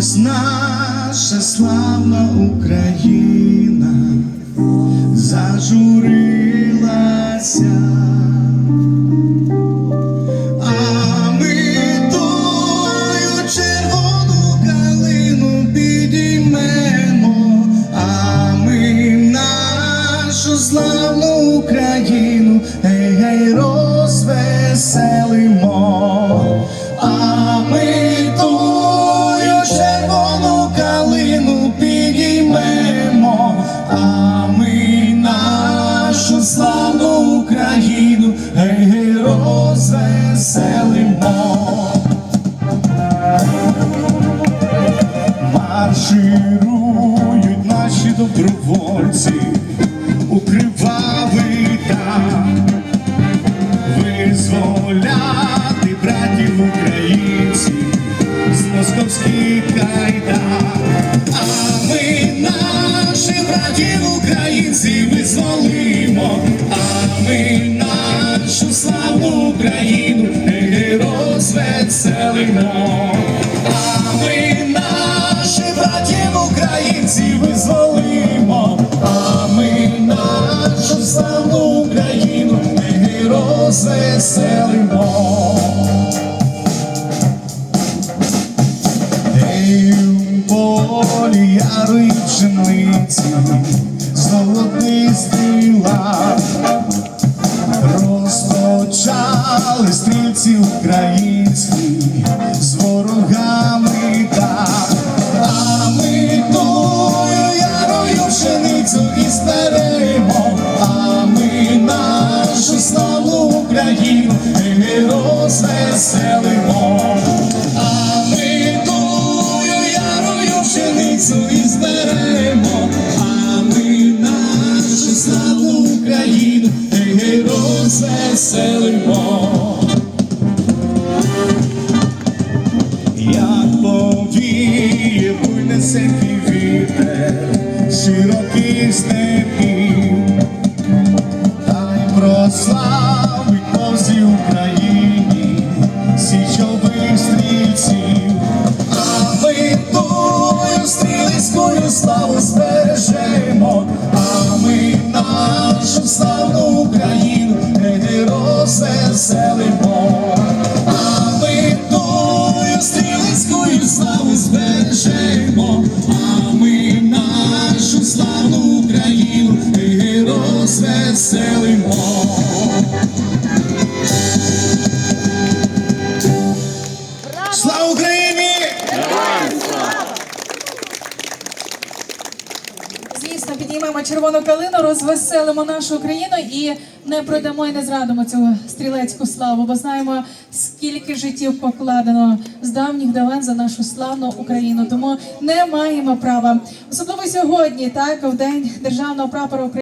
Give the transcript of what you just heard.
чогось наша славна Україна зажурилася. Нашу славну Україну, гей, гей, розвеселимо. А ми тою червону калину підіймемо, а ми нашу славну Україну, гей, гей, розвеселимо. Марширують наші добровольці визволяти братів українців з московських кайдан. А ми наших братів українців визволимо, а ми нашу славну Україну гей, розвеселимо. А ми наших братів українців визволимо, а ми нашу славну Україну гей, розвеселимо. Ей, у полі яри пшениці, золотий стріла, розпочали стрільці українські гей, розвеселимо. Як повіє буйнесенький вітер широкі степів, гей, розвеселимо. А Звісно, червону калину, розвеселимо нашу Україну і не продамо і не зрадимо цю стрілецьку славу, бо знаємо, скільки життів покладено з давніх давен за нашу славну Україну. Тому не маємо права, особливо сьогодні, так в день державного прапора України.